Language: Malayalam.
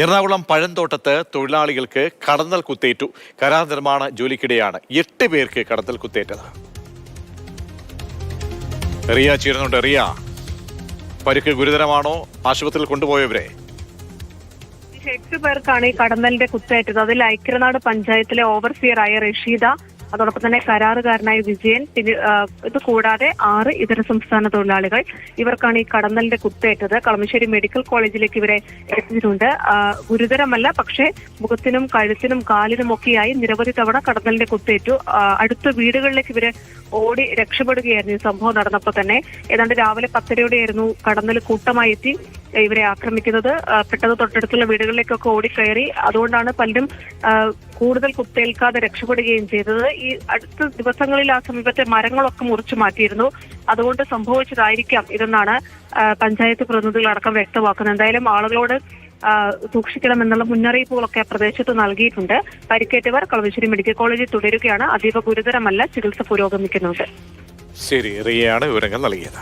എറണാകുളം പഴന്തോട്ടത്ത് തൊഴിലാളികൾക്ക് കടന്നൽ കുത്തേറ്റു. കരാർ നിർമ്മാണ ജോലിക്കിടെയാണ് എട്ട് പേർക്ക് കടന്നൽ കുത്തേറ്റത്. റിയ ചേരുന്നുണ്ട്. റിയ പരിക്ക് ഗുരുതരമാണോ? ആശുപത്രിയിൽ കൊണ്ടുപോയവരെ? എട്ട് പേർക്കാണ് ഈ കടന്നലിന്റെ കുത്തേറ്റത്. അതിൽ ഐക്യനാട് പഞ്ചായത്തിലെ ഓവർസിയറായ റഷീദ അതോടൊപ്പം തന്നെ കരാറുകാരനായ വിജയൻ ഇത് കൂടാതെ ആറ് ഇതര സംസ്ഥാന തൊഴിലാളികൾ ഇവർക്കാണ് ഈ കടന്നലിന്റെ കുത്തേറ്റത്. കളമശ്ശേരി മെഡിക്കൽ കോളേജിലേക്ക് ഇവരെ എത്തിച്ചിട്ടുണ്ട്. ആ, ഗുരുതരമല്ല പക്ഷേ മുഖത്തിനും കഴുത്തിനും കാലിനും ഒക്കെയായി നിരവധി തവണ കടന്നലിന്റെ കുത്തേറ്റു. അടുത്ത വീടുകളിലേക്ക് ഇവരെ ഓടി രക്ഷപ്പെടുകയായിരുന്നു ഈ സംഭവം നടന്നപ്പോൾ തന്നെ. ഏതാണ്ട് രാവിലെ പത്തരയോടെയായിരുന്നു കടന്നൽ കൂട്ടമായി എത്തി. ഇവരെ ആക്രമിക്കുന്നത്. പെട്ടെന്ന് തൊട്ടടുത്തുള്ള വീടുകളിലേക്കൊക്കെ ഓടിക്കയറി. അതുകൊണ്ടാണ് പലരും കൂടുതൽ കുത്തേൽക്കാതെ രക്ഷപ്പെടുകയും ചെയ്തത്. ഈ അടുത്ത ദിവസങ്ങളിൽ ആ സമീപത്തെ മരങ്ങളൊക്കെ മുറിച്ചു മാറ്റിയിരുന്നു. അതുകൊണ്ട് സംഭവിച്ചതായിരിക്കാം ഇതെന്നാണ് പഞ്ചായത്ത് പ്രതിനിധികളടക്കം വ്യക്തമാക്കുന്നത്. എന്തായാലും ആളുകളോട് സൂക്ഷിക്കണം സൂക്ഷിക്കണമെന്നുള്ള മുന്നറിയിപ്പുകളൊക്കെ പ്രദേശത്ത് നൽകിയിട്ടുണ്ട്. പരിക്കേറ്റവർ കളമശ്ശേരി മെഡിക്കൽ കോളേജിൽ തുടരുകയാണ്. അതീവ ഗുരുതരമല്ല ചികിത്സ പുരോഗമിക്കുന്നുണ്ട്. ശരി റിയയാണ് വിവരങ്ങൾ നൽകിയത്.